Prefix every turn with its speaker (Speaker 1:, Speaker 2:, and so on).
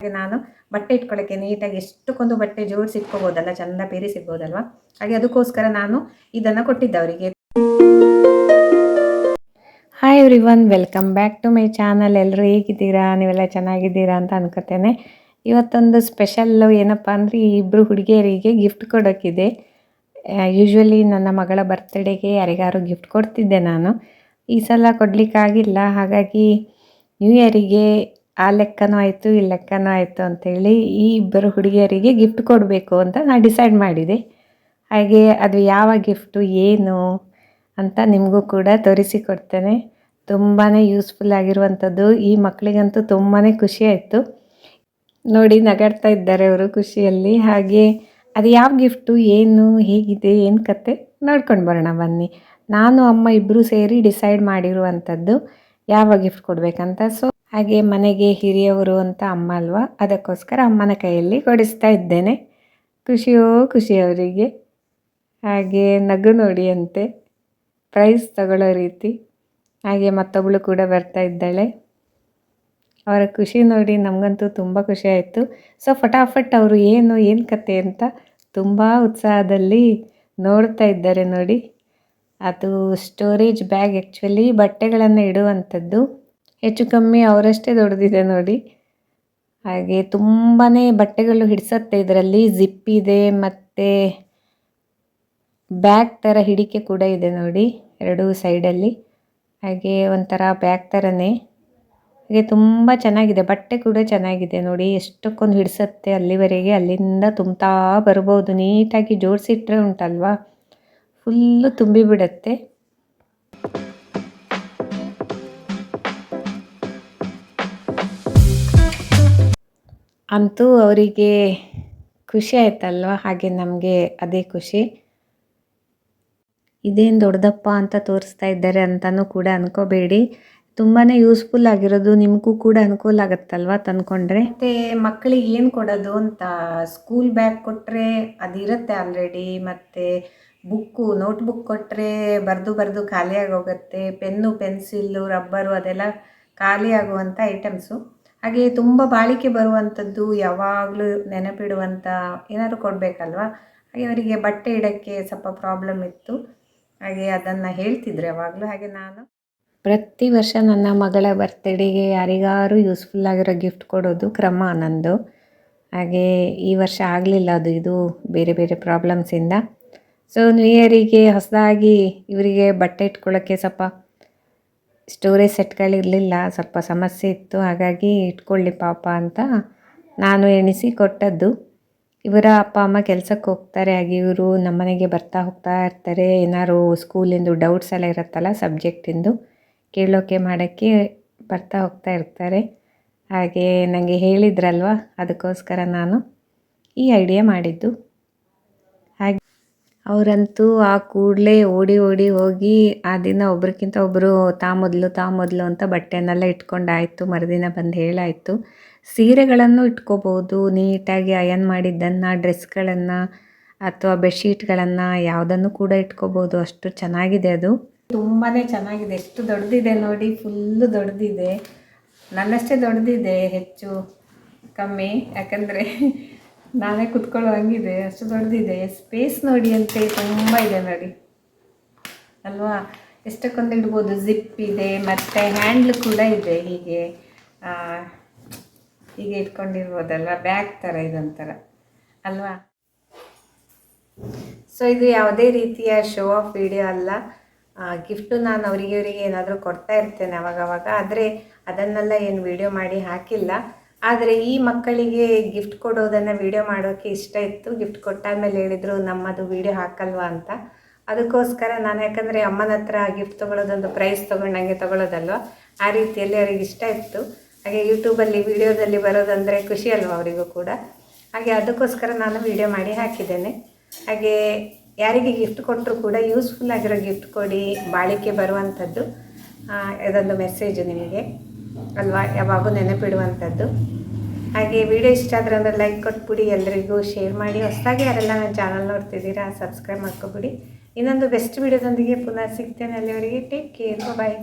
Speaker 1: ನಾನು ಬಟ್ಟೆ ಇಟ್ಕೊಳ್ಳೋಕ್ಕೆ ನೀಟಾಗಿ ಎಷ್ಟಕ್ಕೊಂದು ಬಟ್ಟೆ ಜೋಡಿಸಿ ಇಟ್ಕೋಬೋದಲ್ಲ ಚಂದ ಪೇರಿಸಿರ್ಬೋದಲ್ವ ಹಾಗೆ ಅದಕ್ಕೋಸ್ಕರ ನಾನು ಇದನ್ನು ಕೊಟ್ಟಿದ್ದೆ ಅವರಿಗೆ hi everyone welcome back to my channel ಎಲ್ಲರೂ ಹೇಗಿದ್ದೀರಾ? ನೀವೆಲ್ಲ ಚೆನ್ನಾಗಿದ್ದೀರಾ ಅಂತ ಅನ್ಕೋತೇನೆ ಇವತ್ತೊಂದು ಸ್ಪೆಷಲ್ಲು ಏನಪ್ಪ ಅಂದರೆ ಈ ಇಬ್ಬರು ಹುಡುಗಿಯರಿಗೆ ಗಿಫ್ಟ್ ಕೊಡೋಕ್ಕಿದೆ ಯೂಶ್ವಲಿ ನನ್ನ ಮಗಳ ಬರ್ತ್ಡೇಗೆ ಯಾರಿಗಾರು ಗಿಫ್ಟ್ ಕೊಡ್ತಿದ್ದೆ ನಾನು. ಈ ಸಲ ಕೊಡಲಿಕ್ಕಾಗಿಲ್ಲ. ಹಾಗಾಗಿ ನ್ಯೂ ಇಯರಿಗೆ ಆ ಲೆಕ್ಕನೂ ಆಯಿತು, ಈ ಲೆಕ್ಕನೂ ಆಯಿತು ಅಂಥೇಳಿ ಈ ಇಬ್ಬರು ಹುಡುಗಿಯರಿಗೆ ಗಿಫ್ಟ್ ಕೊಡಬೇಕು ಅಂತ ನಾನು ಡಿಸೈಡ್ ಮಾಡಿದೆ. ಹಾಗೆ ಅದು ಯಾವ ಗಿಫ್ಟು ಏನು ಅಂತ ನಿಮಗೂ ಕೂಡ ತೋರಿಸಿಕೊಡ್ತೇನೆ ತುಂಬಾ ಯೂಸ್ಫುಲ್ ಆಗಿರುವಂಥದ್ದು. ಈ ಮಕ್ಕಳಿಗಂತೂ ತುಂಬಾ ಖುಷಿ ಆಯಿತು. ನೋಡಿ ನಗಾಡ್ತಾ ಇದ್ದಾರೆ ಅವರು ಖುಷಿಯಲ್ಲಿ. ಹಾಗೆ ಅದು ಯಾವ ಗಿಫ್ಟು ಏನು, ಹೇಗಿದೆ, ಏನು ಕತೆ ನೋಡ್ಕೊಂಡು ಬರೋಣ ಬನ್ನಿ. ನಾನು, ಅಮ್ಮ ಇಬ್ಬರು ಸೇರಿ ಡಿಸೈಡ್ ಮಾಡಿರುವಂಥದ್ದು ಯಾವ ಗಿಫ್ಟ್ ಕೊಡಬೇಕಂತ. ಸೊ ಹಾಗೆ ಮನೆಗೆ ಹಿರಿಯವರು ಅಂತ ಅಮ್ಮ ಅಲ್ವಾ? ಅದಕ್ಕೋಸ್ಕರ ಅಮ್ಮನ ಕೈಯಲ್ಲಿ ಕೊಡಿಸ್ತಾ ಇದ್ದೇನೆ. ಖುಷಿಯೋ ಖುಷಿ ಅವರಿಗೆ ಹಾಗೆ ನಗು ನೋಡಿಯಂತೆ. ಪ್ರೈಸ್ ತಗೊಳ್ಳೋ ರೀತಿ. ಹಾಗೆ ಮತ್ತೊಬ್ಬಳು ಕೂಡ ಬರ್ತಾ ಇದ್ದಾಳೆ. ಅವರ ಖುಷಿ ನೋಡಿ ನಮಗಂತೂ ತುಂಬ ಖುಷಿ ಆಯಿತು. ಸೊ, ಫಟಾಫಟ್ ಅವರು ಏನು ಏನು ಕತೆ ಅಂತ ತುಂಬ ಉತ್ಸಾಹದಲ್ಲಿ ನೋಡ್ತಾ ಇದ್ದಾರೆ ನೋಡಿ. ಅದು ಸ್ಟೋರೇಜ್ ಬ್ಯಾಗ್ ಆ್ಯಕ್ಚುಲಿ ಬಟ್ಟೆಗಳನ್ನು ಇಡುವಂಥದ್ದು. ಹೆಚ್ಚು ಕಮ್ಮಿ ಅವರಷ್ಟೇ ದೊಡ್ಡದಿದೆ ನೋಡಿ. ಹಾಗೆ ತುಂಬಾ ಬಟ್ಟೆಗಳು ಹಿಡಿಸತ್ತೆ ಇದರಲ್ಲಿ, ಜಿಪ್ ಇದೆ, ಮತ್ತು ಬ್ಯಾಗ್ ಥರ ಹಿಡಿಕೆ ಕೂಡ ಇದೆ ನೋಡಿ ಎರಡೂ ಸೈಡಲ್ಲಿ. ಹಾಗೆ ಒಂಥರ ಬ್ಯಾಗ್ ಥರನೇ ಹಾಗೆ ತುಂಬ ಚೆನ್ನಾಗಿದೆ, ಬಟ್ಟೆ ಕೂಡ ಚೆನ್ನಾಗಿದೆ ನೋಡಿ. ಎಷ್ಟಕ್ಕೊಂದು ಹಿಡಿಸತ್ತೆ ಅಲ್ಲಿವರೆಗೆ, ಅಲ್ಲಿಂದ ತುಂಬ್ತಾ ಬರ್ಬೋದು. ನೀಟಾಗಿ ಜೋಡಿಸಿಟ್ರೆ ಉಂಟಲ್ವಾ? ಫುಲ್ಲು ತುಂಬಿಬಿಡತ್ತೆ. ಅಂತೂ ಅವರಿಗೆ ಖುಷಿ ಆಯ್ತಲ್ವ? ಹಾಗೆ ನಮಗೆ ಅದೇ ಖುಷಿ. ಇದೇನು ದೊಡ್ಡದಪ್ಪ ಅಂತ ತೋರಿಸ್ತಾ ಇದ್ದಾರೆ ಅಂತಲೂ ಕೂಡ ಅನ್ಕೋಬೇಡಿ. ತುಂಬಾ ಯೂಸ್ಫುಲ್ ಆಗಿರೋದು ನಿಮಗೂ ಕೂಡ ಅನುಕೂಲ ಆಗುತ್ತಲ್ವ ತಂದ್ಕೊಂಡ್ರೆ? ಮತ್ತು ಮಕ್ಕಳಿಗೆ ಏನು ಕೊಡೋದು ಅಂತ ಸ್ಕೂಲ್ ಬ್ಯಾಗ್ ಕೊಟ್ಟರೆ ಅದಿರುತ್ತೆ ಆಲ್ರೆಡಿ ಮತ್ತು ಬುಕ್ಕು ನೋಟ್ಬುಕ್ ಕೊಟ್ಟರೆ ಬರೆದು ಬರೆದು ಖಾಲಿಯಾಗಿ ಹೋಗುತ್ತೆ. ಪೆನ್ನು ಪೆನ್ಸಿಲ್ಲು ರಬ್ಬರು ಅದೆಲ್ಲ ಖಾಲಿಯಾಗುವಂಥ ಐಟಮ್ಸು ಹಾಗೆ ತುಂಬ ಬಾಳಿಕೆ ಬರುವಂಥದ್ದು ಯಾವಾಗಲೂ ನೆನಪಿಡುವಂಥ ಏನಾದರೂ ಕೊಡಬೇಕಲ್ವಾ? ಹಾಗೆ ಅವರಿಗೆ ಬಟ್ಟೆ ಇಡೋಕ್ಕೆ ಸ್ವಲ್ಪ ಪ್ರಾಬ್ಲಮ್ ಇತ್ತು. ಹಾಗೆ ಅದನ್ನು ಹೇಳ್ತಿದ್ರು ಯಾವಾಗಲೂ. ಹಾಗೆ ನಾನು ಪ್ರತಿ ವರ್ಷ ನನ್ನ ಮಗಳ ಬರ್ತ್ಡೇಗೆ ಯಾರಿಗಾರು ಯೂಸ್ಫುಲ್ ಆಗಿರೋ ಗಿಫ್ಟ್ ಕೊಡೋದು ಕ್ರಮ ನಂದು. ಹಾಗೆ ಈ ವರ್ಷ ಆಗಲಿಲ್ಲ ಅದು, ಇದು ಬೇರೆ ಬೇರೆ ಪ್ರಾಬ್ಲಮ್ಸಿಂದ ಸೊ ನ್ಯೂ ಇಯರಿಗೆ ಹೊಸದಾಗಿ ಇವರಿಗೆ ಬಟ್ಟೆ ಇಟ್ಕೊಳ್ಳೋಕ್ಕೆ ಸ್ವಲ್ಪ ಸ್ಟೋರೇಜ್ ಸೆಟ್ಗಳಿರಲಿಲ್ಲ ಸ್ವಲ್ಪ ಸಮಸ್ಯೆ ಇತ್ತು. ಹಾಗಾಗಿ ಇಟ್ಕೊಳ್ಳಿ ಪಾಪ ಅಂತ ನಾನು ಎಣಿಸಿ ಕೊಟ್ಟದ್ದು. ಇವರ ಅಪ್ಪ, ಅಮ್ಮ ಕೆಲಸಕ್ಕೆ ಹೋಗ್ತಾರೆ. ಹಾಗೆ ಇವರು ನಮ್ಮನೆಗೆ ಬರ್ತಾ ಹೋಗ್ತಾ ಇರ್ತಾರೆ. ಏನಾದ್ರು ಸ್ಕೂಲಿಂದು ಡೌಟ್ಸ್ ಎಲ್ಲ ಇರುತ್ತಲ್ಲ ಸಬ್ಜೆಕ್ಟಿಂದು ಕೇಳೋಕೆ ಮಾಡೋಕ್ಕೆ ಬರ್ತಾ ಹೋಗ್ತಾ ಇರ್ತಾರೆ. ಹಾಗೆ ನನಗೆ ಹೇಳಿದ್ರಲ್ವ? ಅದಕ್ಕೋಸ್ಕರ ನಾನು ಈ ಐಡಿಯಾ ಮಾಡಿದ್ದು. ಅವರಂತೂ ಆ ಕೂಡಲೇ ಓಡಿ ಓಡಿ ಹೋಗಿ ಆ ದಿನ ಒಬ್ರಿಗಿಂತ ಒಬ್ಬರು ತಾ ಮೊದಲು ತಾ ಮೊದಲು ಅಂತ ಬಟ್ಟೆನೆಲ್ಲ ಇಟ್ಕೊಂಡಾಯಿತು, ಮರುದಿನ ಬಂದು ಹೇಳಾಯಿತು. ಸೀರೆಗಳನ್ನು ಇಟ್ಕೋಬೋದು, ನೀಟಾಗಿ ಅಯನ್ ಮಾಡಿದ್ದನ್ನು, ಡ್ರೆಸ್ಗಳನ್ನು ಅಥವಾ ಬೆಡ್ಶೀಟ್ಗಳನ್ನು ಯಾವುದನ್ನು ಕೂಡ ಇಟ್ಕೋಬೋದು. ಅಷ್ಟು ಚೆನ್ನಾಗಿದೆ ಅದು. ತುಂಬಾ ಚೆನ್ನಾಗಿದೆ. ಎಷ್ಟು ದೊಡ್ಡದಿದೆ ನೋಡಿ, ಫುಲ್ಲು ದೊಡ್ಡದಿದೆ ನನ್ನಷ್ಟೇ ದೊಡ್ಡದಿದೆ ಹೆಚ್ಚು ಕಮ್ಮಿ. ಯಾಕಂದರೆ ನಾನೇ ಕುತ್ಕೊಳ್ಳೋ ಹಂಗಿದೆ, ಅಷ್ಟು ದೊಡ್ಡದಿದೆ. ಸ್ಪೇಸ್ ನೋಡಿ ಅಂತೆ, ತುಂಬ ಇದೆ ನೋಡಿ. ಅಲ್ವಾ? ಎಷ್ಟಕ್ಕೊಂದು ಇಡ್ಬೋದು? ಜಿಪ್ ಇದೆ, ಮತ್ತು ಹ್ಯಾಂಡ್ಲ್ ಕೂಡ ಇದೆ ಹೀಗೆ. ಹೀಗೆ ಇಟ್ಕೊಂಡಿರ್ಬೋದಲ್ವ? ಬ್ಯಾಗ್ ಥರ ಇದೊಂಥರ. ಅಲ್ವಾ? ಸೊ ಇದು ಯಾವುದೇ ರೀತಿಯ ಶೋ ಆಫ್ ವಿಡಿಯೋ ಅಲ್ಲ. ಗಿಫ್ಟು ನಾನು ಅವರಿಗೆ, ಇವರಿಗೆ ಏನಾದರೂ ಕೊಡ್ತಾ ಇರ್ತೇನೆ ಅವಾಗವಾಗ. ಆದರೆ ಅದನ್ನೆಲ್ಲ ಏನು ವಿಡಿಯೋ ಮಾಡಿ ಹಾಕಿಲ್ಲ. ಆದರೆ ಈ ಮಕ್ಕಳಿಗೆ ಗಿಫ್ಟ್ ಕೊಡೋದನ್ನು ವೀಡಿಯೋ ಮಾಡೋಕ್ಕೆ ಇಷ್ಟ ಇತ್ತು. ಗಿಫ್ಟ್ ಕೊಟ್ಟಾದ್ಮೇಲೆ ಹೇಳಿದರು, ನಮ್ಮದು ವೀಡಿಯೋ ಹಾಕಲ್ವಾ? ಅಂತ. ಅದಕ್ಕೋಸ್ಕರ ನಾನು ಯಾಕಂದರೆ ಅಮ್ಮನ ಹತ್ರ ಗಿಫ್ಟ್ ತೊಗೊಳೋದೊಂದು ಪ್ರೈಸ್ ತೊಗೊಂಡಂಗೆ ತೊಗೊಳೋದಲ್ವ? ಆ ರೀತಿಯಲ್ಲಿ ಅವ್ರಿಗೆ ಇಷ್ಟ ಇತ್ತು. ಹಾಗೆ ಯೂಟ್ಯೂಬಲ್ಲಿ ವೀಡಿಯೋದಲ್ಲಿ ಬರೋದಂದರೆ ಖುಷಿ ಅಲ್ವ ಅವರಿಗೂ ಕೂಡ. ಹಾಗೆ ಅದಕ್ಕೋಸ್ಕರ ನಾನು ವೀಡಿಯೋ ಮಾಡಿ ಹಾಕಿದ್ದೇನೆ. ಹಾಗೆ ಯಾರಿಗೆ ಗಿಫ್ಟ್ ಕೊಟ್ಟರು ಕೂಡ ಯೂಸ್ಫುಲ್ ಆಗಿರೋ ಗಿಫ್ಟ್ ಕೊಡಿ, ಬಾಳಿಕೆ ಬರುವಂಥದ್ದು ಇದೊಂದು ಮೆಸೇಜು ನಿಮಗೆ. ಅಲ್ವಾ ಯಾವಾಗೂ ನೆನಪಿಡುವಂಥದ್ದು. ಹಾಗೆ ವಿಡಿಯೋ ಇಷ್ಟ ಆದರೆ ಅಂದರೆ ಲೈಕ್ ಕೊಟ್ಬಿಡಿ ಎಲ್ಲರಿಗೂ ಶೇರ್ ಮಾಡಿ. ಹೊಸದಾಗಿ ಯಾರೆಲ್ಲ ನನ್ನ ಚಾನಲ್ ನೋಡ್ತಿದ್ದೀರಾ, ಸಬ್ಸ್ಕ್ರೈಬ್ ಮಾಡ್ಕೊಬಿಡಿ. ಇನ್ನೊಂದು ಬೆಸ್ಟ್ ವಿಡಿಯೋದೊಂದಿಗೆ ಪುನಃ ಸಿಗ್ತೇನೆ ಅಲ್ಲಿವರೆಗೆ. Take care bye